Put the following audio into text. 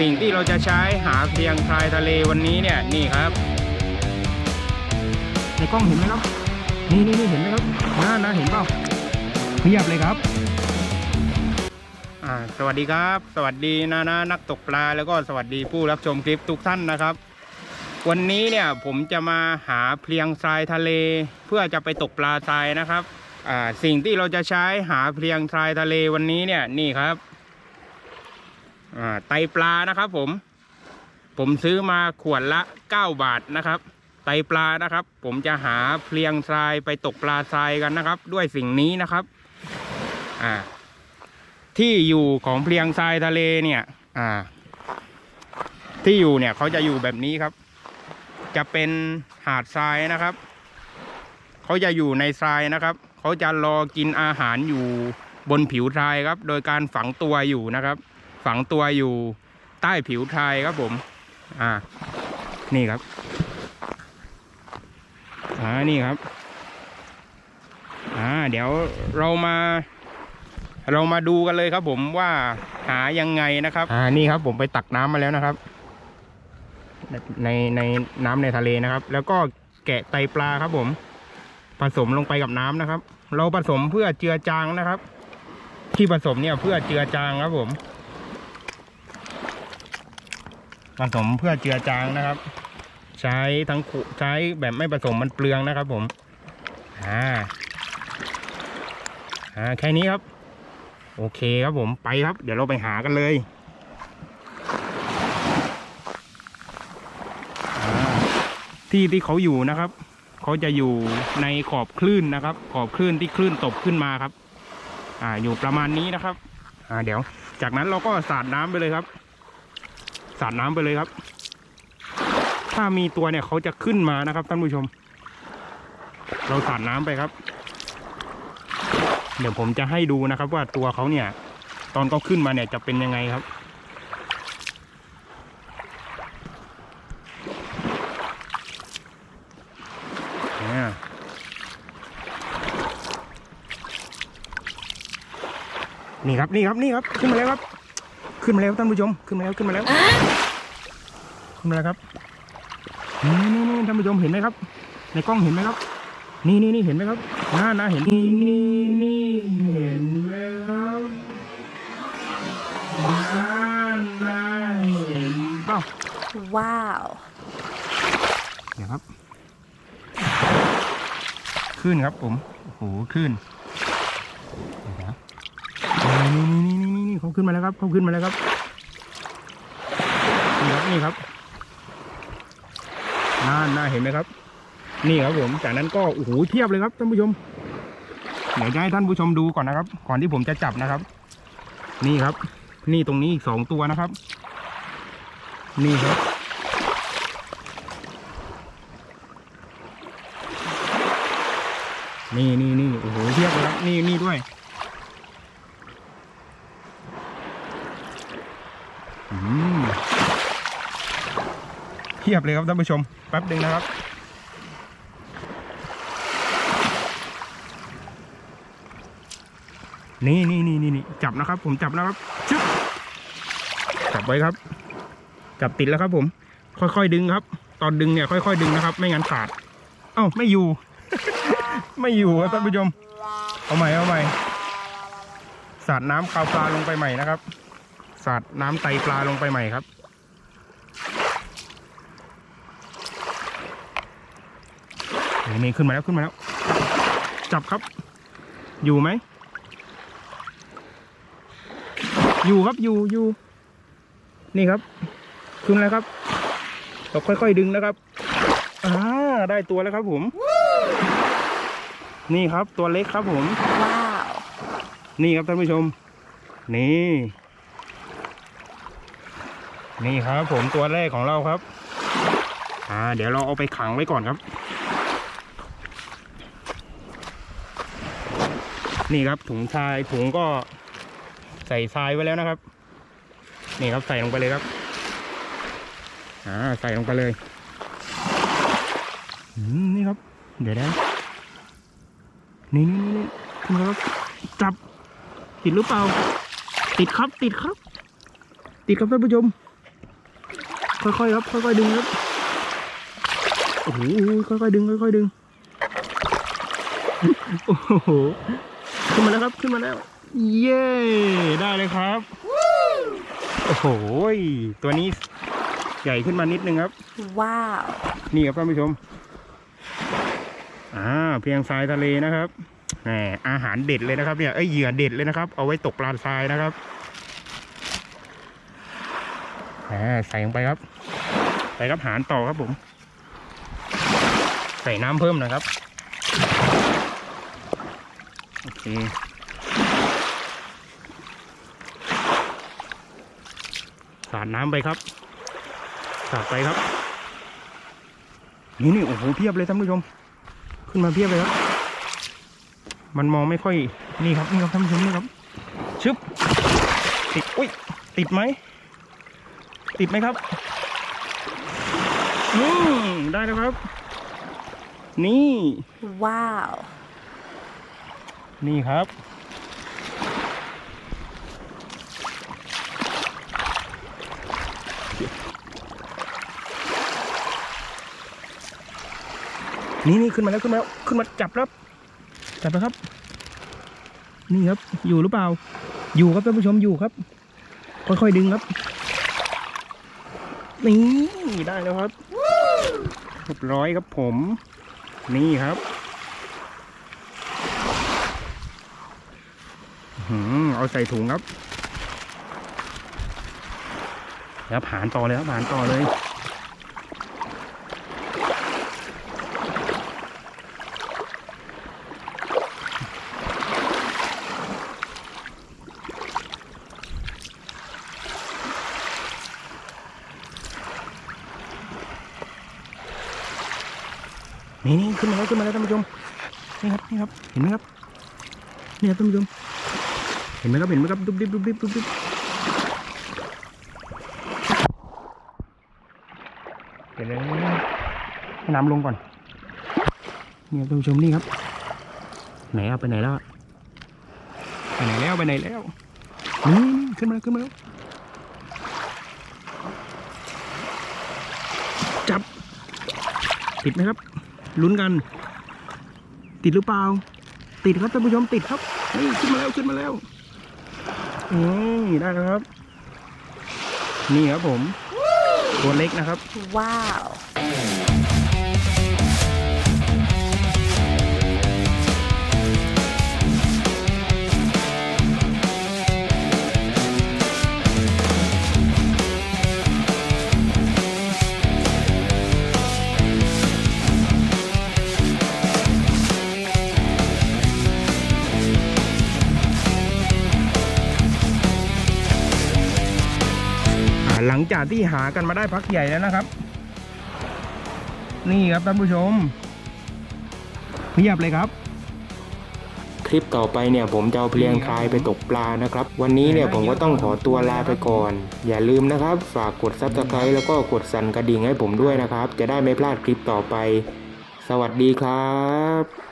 สิ่งที่เราจะใช้หาเพียงทรายทะเลวันนี้เนี่ยนี่ครับ ในกล้องเห็นไหมครับ นี่นี่นี่เห็นไหมครับน่านะเห็นเปล่าเพียบเลยครับสวัสดีครับ สวัสดีนานานักตกปลาแล้วก็สวัสดีผู้รับชมคลิปทุกท่านนะครับ วันนี้เนี่ยผมจะมาหาเพียงทรายทะเล เพื่อจะไปตกปลาทรายนะครับสิ่งที่เราจะใช้หาเพียงทรายทะเลวันนี้เนี่ยนี่ครับ ไตปลานะครับผม ผมซื้อมาขวดละ9บาทนะครับ ไตปลานะครับ ผมจะหาเพลียงทรายไปตกปลาทรายกันนะครับ ด้วยสิ่งนี้นะครับอ่าที่อยู่ของเพลียงทรายทะเลเนี่ย อ่า ที่อยู่เนี่ยเขาจะอยู่แบบนี้ครับ จะเป็นหาดทรายนะครับ เขาจะอยู่ในทรายนะครับ เขาจะรอกินอาหารอยู่บนผิวทรายครับ โดยการฝังตัวอยู่นะครับ ฝังตัวอยู่ใต้ผิวทรายครับผม อ่า นี่ครับ อ่า นี่ครับ อ่า เดี๋ยวเรามา เรามาดูกันเลยครับผมว่าหายังไงนะครับ อ่า นี่ครับผมไปตักน้ำมาแล้วนะครับ ในในน้ำในทะเลนะครับ แล้วก็แกะไตปลาครับผม ผสมลงไปกับน้ำนะครับ เราผสมเพื่อเจือจางนะครับ ที่ผสมเนี่ยเพื่อเจือจางครับผม ผสมเพื่อเจือจางนะครับ ใช้ทั้งขุใช้แบบไม่ผสมมันเปลืองนะครับ ผมอ่าอ่าแค่นี้ครับ โอเคครับผมไปครับ เดี๋ยวเราไปหากันเลยที่ที่เขาอยู่นะครับ เขาจะอยู่ในขอบคลื่นนะครับ ขอบคลื่นที่คลื่นตบขึ้นมาครับ อ่าอยู่ประมาณนี้นะครับ อ่าเดี๋ยว จากนั้นเราก็สาดน้ำไปเลยครับ สาดน้ำไปเลยครับ ถ้ามีตัวเนี่ยเขาจะขึ้นมานะครับท่านผู้ชม เราสาดน้ำไปครับ เดี๋ยวผมจะให้ดูนะครับ ว่าตัวเขาเนี่ย ตอนเขาขึ้นมาเนี่ยจะเป็นยังไงครับเนี่ยนี่ครับนี่ครับนี่ครับขึ้นมาแล้วครับ ขึ้นมาแล้วท่านผู้ชม ขึ้นมาแล้วขึ้นมาแล้วขึ้นมาแล้วครับนี่นี่นี่ท่านผู้ชมเห็นไหมครับ ในกล้องเห็นไหมครับ นี่นี่นี่เห็นไหมครับน่านะเห็นนี่นี่นี่เห็นไหมครับน่านะเห็นเปล่าว้าวเดี๋ยวครับขึ้นครับผมโอ้โหขึ้นเดี๋ยวนะนี่นี่นี่นี่นี่ เขาขึ้นมาแล้วครับเขาขึ้นมาแล้วครับนี่ครับนี่ครับน่าน่าเห็นไหมครับ นี่ครับผมจากนั้นก็โอ้โหเทียบเลยครับท่านผู้ชมเดี๋ยวจะให้ท่านผู้ชมดูก่อนนะครับ ก่อนที่ผมจะจับนะครับ นี่ครับ นี่ตรงนี้อีกสองตัวนะครับ นี่ครับนี่นี่นี่โอ้โหเทียบเลยครับ นี่นี่ด้วย เทียบเลยครับท่านผู้ชมแป๊บหนึ่งนะครับนี่นี่นี่นี่นี่จับนะครับ ผมจับนะครับชึบจับไว้ครับ จับติดแล้วครับ ผม ค่อยๆดึงครับ ตอนดึงเนี่ยค่อยๆดึงนะครับ ไม่งั้นขาด เอ้าไม่อยู่ ไม่อยู่ครับท่านผู้ชม เอาใหม่เอาใหม่สาดน้ำคาวปลาลงไปใหม่นะครับสาดน้ำไตปลาลงไปใหม่ครับ นี่นี่ขึ้นมาแล้วขึ้นมาแล้ว จับครับ อยู่ไหม อยู่ครับอยู่อยู่ นี่ครับ ขึ้นแล้วครับเราค่อยๆดึงนะครับอ่าได้ตัวแล้วครับผม นี่ครับตัวเล็กครับผม ว้าว นี่ครับท่านผู้ชม นี่ นี่ครับผมตัวแรกของเราครับ อ่า เดี๋ยวเราเอาไปขังไว้ก่อนครับ นี่ครับถุงทรายถุงก็ใส่ทรายไว้แล้วนะครับ นี่ครับใส่ลงไปเลยครับอ่าใส่ลงไปเลยนี่ครับ เดี๋ยวนะนี่นี่นี่นี่ขึ้นมาครับจับติดหรือเปล่า ติดครับติดครับ ติดครับท่านผู้ชมค่อยๆครับค่อยๆดึงครับโอ้โหค่อยๆดึงค่อยๆดึงโอ้โห ขึ้นมาแล้วครับขึ้นมาแล้ว เย้ได้เลยครับโอ้โหตัวนี้ใหญ่ขึ้นมานิดนึงครับ Wow. นี่ครับท่านผู้ชมอ่าเพียงทรายทะเลนะครับแหมอาหารเด็ดเลยนะครับ เนี่ยเอ้ยเหยื่อเด็ดเลยนะครับ เอาไว้ตกปลาทรายนะครับแหมใส่ลงไปครับ ใส่ครับหารต่อครับผม ใส่น้ำเพิ่มหนะครับ โอเค สาดน้ำไปครับสาดไปครับ นี่นี่โอ้โหเพียบเลยท่านผู้ชม ขึ้นมาเพียบเลยครับ มันมองไม่ค่อยนี่ครับนี่ครับท่านผู้ชมนี่ครับชึบติดอุ้ยติดไหมติดไหมครับอืมได้แล้วครับ นี่ Wow. นี่ครับ นี่นี่ขึ้นมาแล้วขึ้นมาแล้วขึ้นมาจับแล้วจับแล้วครับ นี่ครับอยู่หรือเปล่า อยู่ครับท่านผู้ชมอยู่ครับ ค่อยๆดึงครับนี่ได้แล้วครับเรียบร้อยครับผม นี่ครับ หืม เอาใส่ถุงครับ แล้วผ่านต่อเลยครับผ่านต่อเลย นี่นี่ขึ้นมาแล้วขึ้นมาแล้วท่านผู้ชมนี่ครับนี่ครับเห็นไหมครับนี่ครับท่านผู้ชม ห็นไหมครับเห็นไหมครับดุบดิบดุบดิบดุบดิบเดี๋ยวเลยให้น้ำลงก่อนนี่ครับท่านผู้ชมนี่ครับ ไหนเอาไปไหนแล้วอะไปไหนแล้วไปไหนแล้วนี่ขึ้นมาแล้วขึ้นมาแล้วจับติดไหมครับลุ้นกัน ติดหรือเปล่า ติดครับท่านผู้ชมติดครับนี่ขึ้นมาแล้วขึ้นมาแล้ว นี่ได้แล้วครับ นี่ครับผม ตัวเล็กนะครับ Wow. หลังจากที่หากันมาได้พักใหญ่แล้วนะครับ นี่ครับท่านผู้ชมเพียบเลยครับคลิปต่อไปเนี่ยผมจะเอาเพลียงคลายไปตกปลานะครับ วันนี้เนี่ยผมก็ต้องขอตัวลาไปก่อน อย่าลืมนะครับ ฝากกดซับสไครต์แล้วก็กดสั่นกระดิ่งให้ผมด้วยนะครับ จะได้ไม่พลาดคลิปต่อไป สวัสดีครับ